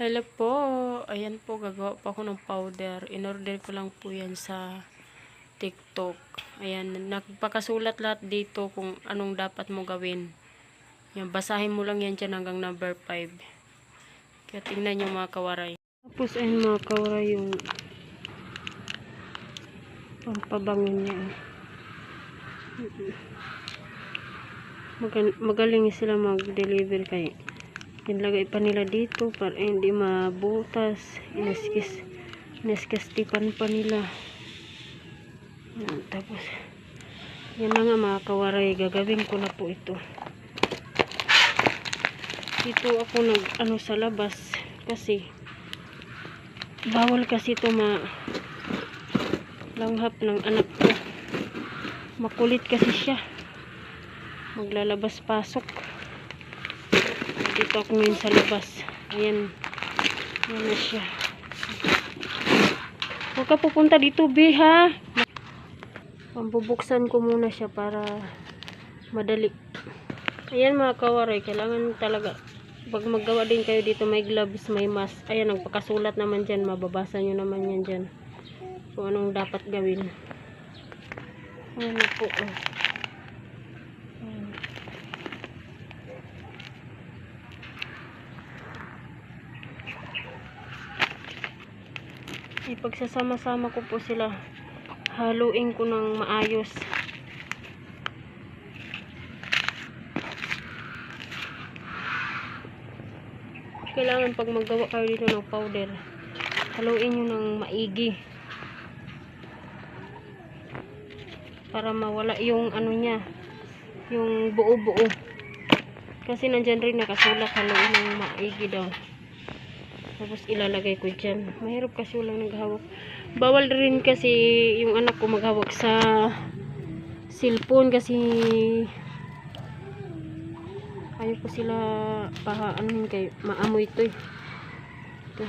Hello po. Ayan po, gagawa pa ako ng powder. In-order ko lang po yan sa TikTok. Ayan, nagpakasulat lahat dito kung anong dapat mo gawin. Yan, basahin mo lang yan dyan hanggang number 5. Kaya tingnan nyo mga kawaray. Tapos ayun mga kawaray yung pampabango niya. Magal- magaling sila mag-deliver kay Inlagay pa nila dito para hindi mabutas. Inaskis, inaskastipan pa nila. Tapos, yan na nga mga kawaray. Gagawin ko na po ito. Dito ako nag, ano sa labas. Kasi, bawal kasi ito ma, langhap ng anak ko. Makulit kasi siya. Maglalabas pasok dito ako ngayon sa labas. Ayan. Ayan na siya. Huwag ka pupunta dito be ha? Pambubuksan ko muna siya para madali. Ayan mga kawaray kailangan talaga. Pag maggawa din kayo dito may gloves may mask. Ayan nagpakasulat naman dyan. Mababasa nyo naman yan dyan. Kung anong dapat gawin. Ayan na po oh. Ayan. Ipagsasama-sama ko po sila. Haluin ko ng maayos. Kailangan pag maggawa kayo dito ng powder haluin nyo ng maigi para mawala yung ano niya yung buo-buo. Kasi nandyan rin nakasulat haluin ng maigi daw tapos ilalagay ko dyan. Mahirap kasi walang naghawak. Bawal rin kasi yung anak ko maghawak sa cellphone kasi ayaw ko sila paha ano kay maamoy to eh. Ito.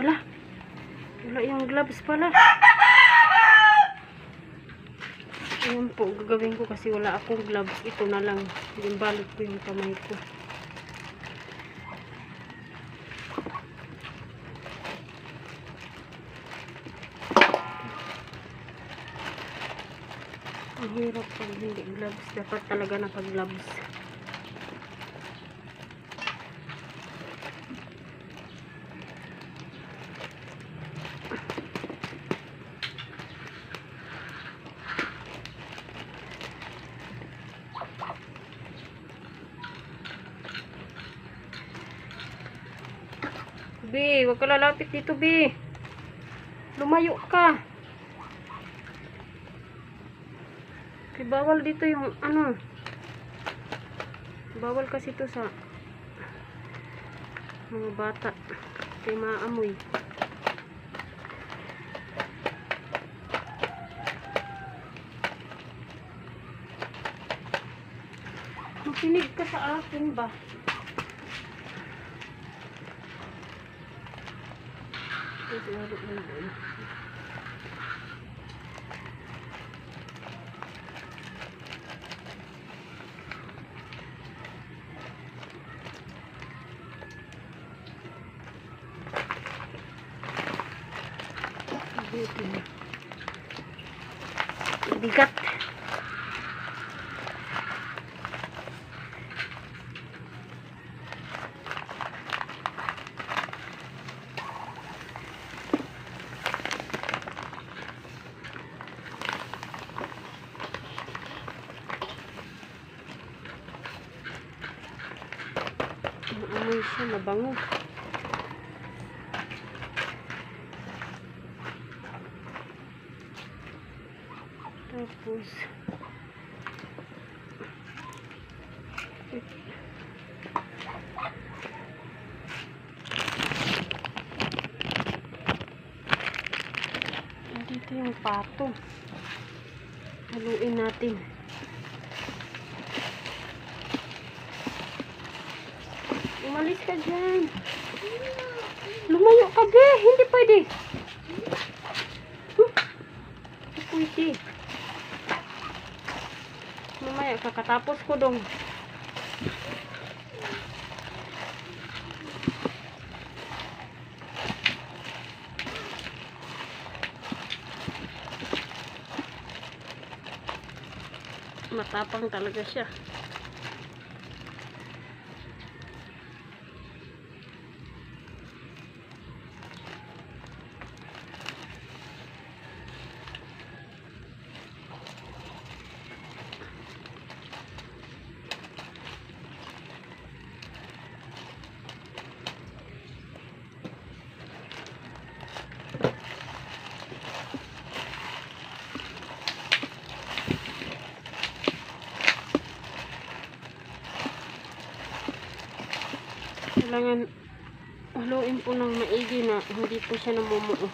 Ala, wala yung gloves pala. Ayan po, gagawin ko kasi wala akong gloves. Ito na lang. Yung balot ko yung kamay ko. Ang hirap pag hindi gloves. Dapat talaga nakag-gloves. Lalapit dito, B. Lumayo ka. Kaya bawal dito yung ano. Bawal kasi to sa mga bata. Kaya maamoy. Makinig ka sa akin ba? Ito, doon. Bigat. Bigat. Maamoy siya, mabango. Tapos, dito yung pato. Haluin natin. Umalis ka dyan. Lumayo ka, be. Hindi pwede. Hindi pwede. Mamaya, kakatapos ko dong. Matapang talaga siya. Kailangan haluin po ng maigi na hindi po siya namumuo.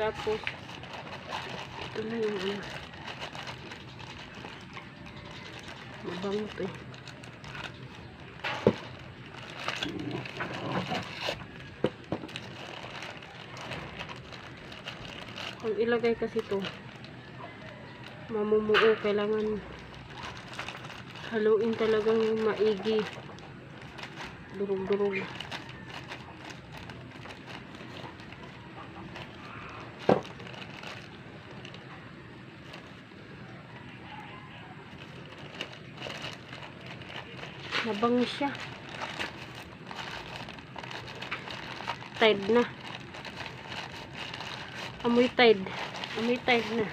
Tapos, ito na yung ano. Mabango to eh. Pag ilagay kasi to, mamumuo, kailangan haluin talagang maigi. Durog-durog. Nabango siya. Tide na. Amoy tide. Amoy tide na.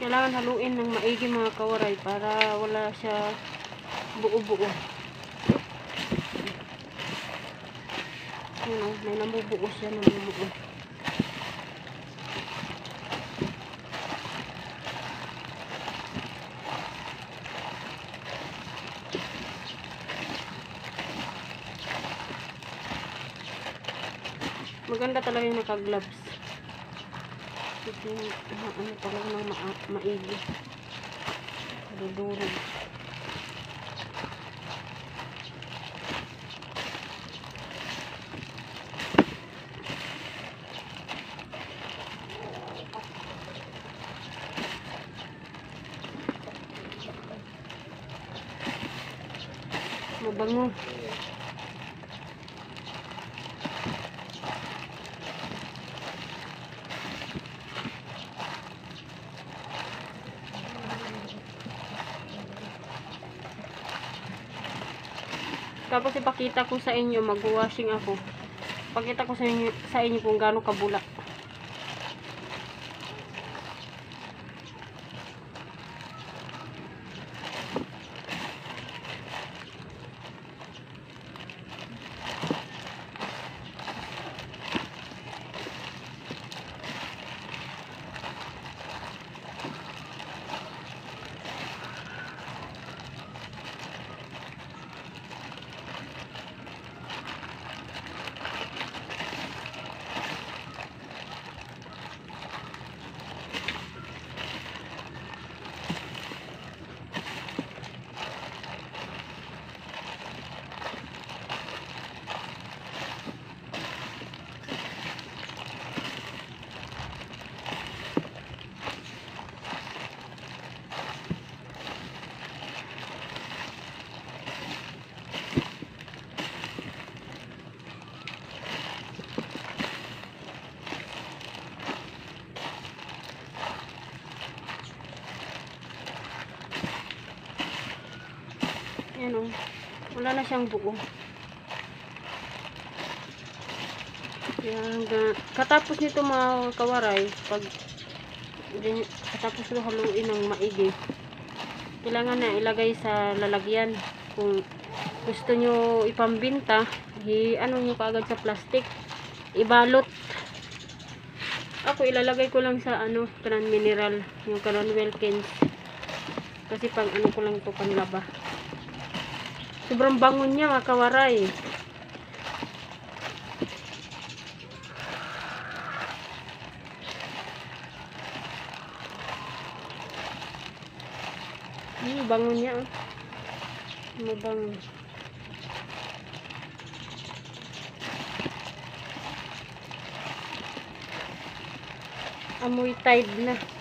Kailangan haluin ng maigi mga kawaray para wala siya buo-buo. Ano, may namubuo siya namubuo. Maganda talaga yung naka-gloves. Ito yung ah, ano talaga ng ma maigi. Dudurog. Mabango. Tapos ipakita ko sa inyo, mag-washing ako. Pakita ko sa inyo, sa inyo kung gaano kabula. Wala na siyang buo. Hanggang, katapos nito mga kawaray, pag katapos nito haluin ng maigi, kailangan na ilagay sa lalagyan. Kung gusto nyo ipambinta, i ano nyo kaagad sa plastic, ibalot. Ako ilalagay ko lang sa ano, kanan mineral, yung kanan Wilkins. Kasi pang ano ko lang to panlaba. Sobrang bangon niya mga kawaray. Bangon niya. Oh. Mabangon. Amoy tide na.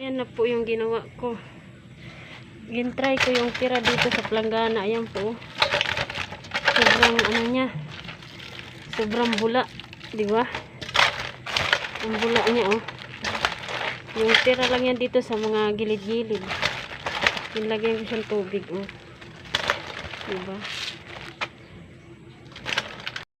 Yan na po yung ginawa ko. Gintry ko yung tira dito sa planggana. Ayan po. Sobrang ano niya. Sobrang bula. Di ba? Ang bula niya oh. Yung tira lang yan dito sa mga gilid-gilid. Nilagyan ko siyang tubig oh. Di ba?